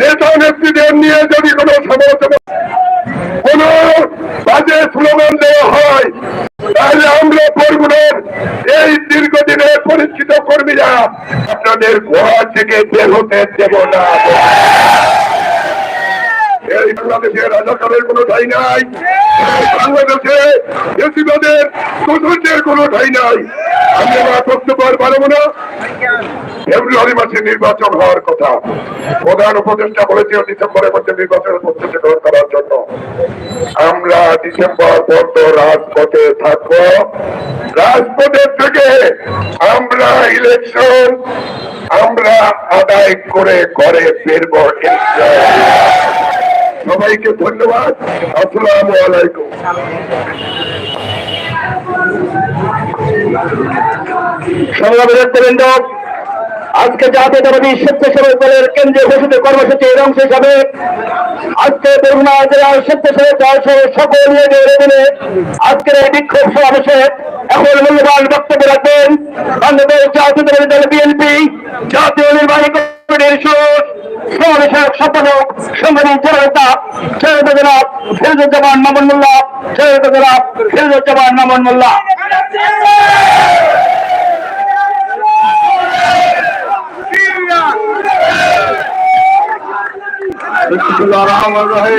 নেতা নেত্রীদের নিয়ে যদি কোনো সমালোচনা কোন বাজে স্লোগান দেওয়া হয়, তাহলে আমরা বরগুনের এই দীর্ঘদিনের পরিচিত কর্মীরা আপনাদের গোয়া থেকে বের হতে দেব না। কোনো ঠাই নাই। করতে পারব না। ফেব্রুয়ারি মাসে নির্বাচন হওয়ার কথা। প্রধান উপদেষ্টা বলেছে ডিসেম্বরের মধ্যে প্রস্তুতি গ্রহণ করার জন্য। আমরা ডিসেম্বর পর্যন্ত রাজপথে থাকব। রাজপথের থেকে আমরা ইলেকশন আমরা আদায় করে ঘরে ফিরবো। সবাইকে ধন্যবাদ। আসসালামু আলাইকুম। আজকে জাতীয় দলবী স্বেচ্ছাসেবক দলের কেন্দ্রীয় ঘোষিত কর্মসূচির অংশ হিসাবে আজকে বরুণা জেলার স্বেচ্ছাসেবক দল সহ সকল অধীনে আজকের এই বিক্ষোভ সমাবেশে এখন মূল্যবান বক্তব্য রাখবেন। বাংলাদেশ জাতীয় দলের দল বিএনপি জাতীয় নির্বাহী কমিটির সুর সমাবেশক সম্পাদক সংগ্রামী জনতা সৈয়দ জনাব ফিরোজুজ্জামান মামুন মোল্লা। সৈয়দ জনাব ফিরোজুজ্জামান মামুন মোল্লা। বাংলাদেশ